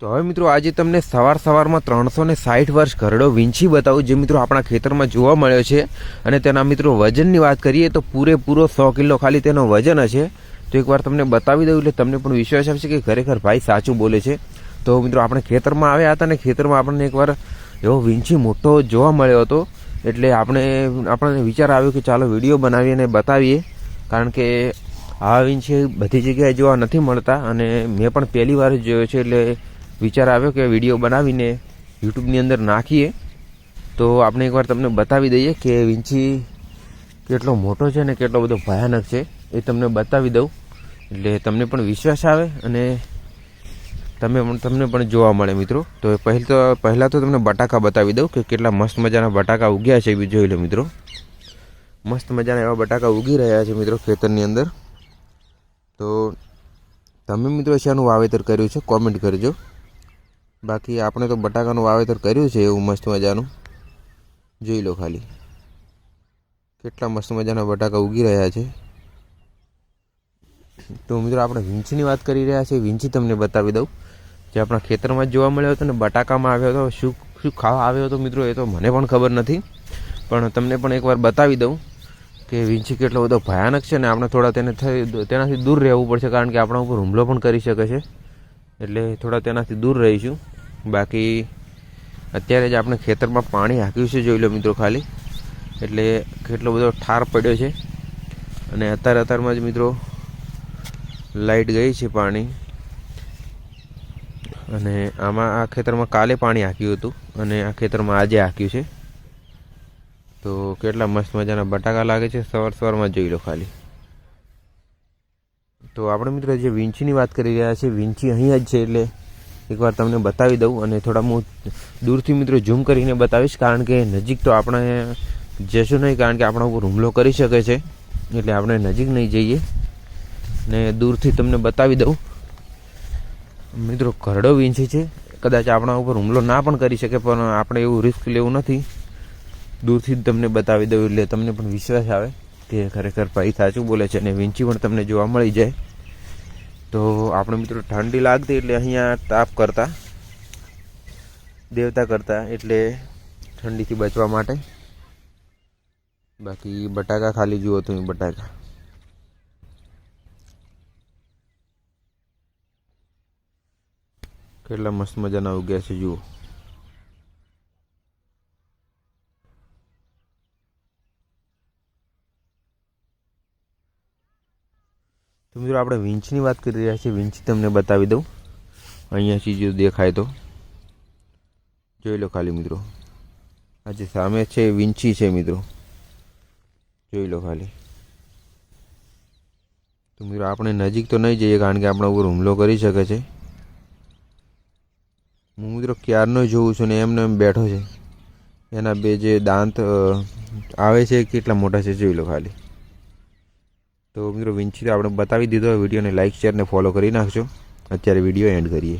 તો હવે મિત્રો આજે તમને સવાર સવારમાં ત્રણસો ને સાઠ વર્ષ ઘરડો વિંછી બતાવું, જે મિત્રો આપણા ખેતરમાં જોવા મળ્યો છે. અને તેના મિત્રો વજનની વાત કરીએ તો પૂરેપૂરો સો કિલો ખાલી તેનો વજન હશે. તો એકવાર તમને બતાવી દઉં એટલે તમને પણ વિશ્વાસ આવશે કે ખરેખર ભાઈ સાચું બોલે છે. તો મિત્રો આપણે ખેતરમાં આવ્યા હતા અને ખેતરમાં આપણને એકવાર એવો વિંછી મોટો જોવા મળ્યો હતો. એટલે આપણે, આપણને વિચાર આવ્યો કે ચાલો વીડિયો બનાવીએ અને બતાવીએ. કારણ કે આ વિંછી બધી જગ્યાએ જોવા નથી મળતા અને મેં પણ પહેલી વાર જોયો છે, એટલે વિચાર આવ્યો કે વીડિયો બનાવીને યુટ્યુબની અંદર નાખીએ. તો આપણે એકવાર તમને બતાવી દઈએ કે વીંછી કેટલો મોટો છે ને કેટલો બધો ભયાનક છે. એ તમને બતાવી દઉં. એટલે તમને પણ વિશ્વાસ આવે અને તમે તમને પણ જોવા મળે મિત્રો. તો પહેલ તો પહેલાં તો તમને બટાકા બતાવી દઉં કે કેટલા મસ્ત મજાના બટાકા ઉગ્યા છે. એ બી જોઈ લો મિત્રો. મસ્ત મજાના એવા બટાકા ઉગી રહ્યા છે મિત્રો ખેતરની અંદર. તો તમે મિત્રો શાનું વાવેતર કર્યું છે? કોમેન્ટ કરજો. બાકી આપણે તો બટાકાનું વાવેતર કર્યું છે એવું મસ્ત મજાનું. જોઈ લો ખાલી. કેટલા મસ્ત મજાના બટાકા ઉગી રહ્યા છે. તો મિત્રો આપણે વીંછીની વાત કરી રહ્યા છીએ વિંછી તમને બતાવી દઉં. જે આપણા ખેતરમાં જોવા મળ્યો હતો ને, બટાકામાં આવ્યો હતો. શું શું ખાવા આવ્યો હતો મિત્રો એ તો મને પણ ખબર નથી. પણ તમને પણ એકવાર બતાવી દઉં કે વીંછી કેટલો બધો ભયાનક છે ને, આપણે થોડા તેને થઈ, તેનાથી દૂર રહેવું પડશે, કારણ કે આપણા ઉપર હુમલો પણ કરી શકે છે. એટલે થોડા તેનાથી દૂર રહીશું. બાકી અત્યારે જ આપણે ખેતરમાં પાણી હાંક્યું છે, જોઈ લો મિત્રો ખાલી. એટલે કેટલો બધો ઠાર પડ્યો છે. અને અત્યારે અત્યારમાં જ મિત્રો લાઇટ ગઈ છે પાણી. અને આમાં આ ખેતરમાં કાલે પાણી હાંક્યું હતું અને આ ખેતરમાં આજે હાંક્યું છે. તો કેટલા મસ્ત મજાના બટાકા લાગે છે, સવાર સવારમાં જોઈ લો ખાલી. તો આપણે મિત્રો જે વિંછીની વાત કરી રહ્યા છીએ વિંચી અહીંયા જ છે એટલે એકવાર તમને બતાવી દઉં અને થોડા હું દૂરથી મિત્રો ઝૂમ કરીને બતાવીશ, કારણ કે નજીક તો આપણે જશું નહીં, કારણ કે આપણા ઉપર હુમલો કરી શકે છે. એટલે આપણે નજીક નહીં જઈએ. ને દૂરથી તમને બતાવી દઉં. મિત્રો ઘરડો વીંછી છે. કદાચ આપણા ઉપર હુમલો ના પણ કરી શકે, પણ આપણે એવું રિસ્ક લેવું નથી. દૂરથી જ તમને બતાવી દઉં, એટલે તમને પણ વિશ્વાસ આવે કે ખરેખર ભાઈ સાચું બોલે છે અને વીંછી પણ તમને જોવા મળી જાય. તો આપણે મિત્રો ઠંડી લાગતી એટલે અહીંયા તાપ કરતા, દેવતા કરતા, એટલે ઠંડીથી બચવા માટે. બાકી બટાકા ખાલી જુઓ તમે બટાકા. કેટલા મસ્ત મજાના ઉગ્યા છે જુઓ. તો મિત્રો આપણે વિંચની વાત કરી રહ્યા છીએ. વિંચ તમને બતાવી દઉં. અહીંયાથી જો દેખાય તો. જોઈ લો ખાલી મિત્રો. આ જે સામે છે એ વિંચી છે મિત્રો. જોઈ લો ખાલી. તો મિત્રો આપણે નજીક તો નહીં જઈએ કારણ કે આપણા ઉપર હુમલો કરી શકે છે. હું મિત્રો ક્યારનો જોઉં છું ને એમને એમ બેઠો છે. એના બે જે દાંત આવે છે કેટલા મોટા છે જોઈ લો ખાલી. તો મિત્રો વિંછી આપણે બતાવી દીધો વિડીયોને લાઇક શેર ને ફોલો કરી નાખજો. અત્યારે વીડિયો એન્ડ કરીએ.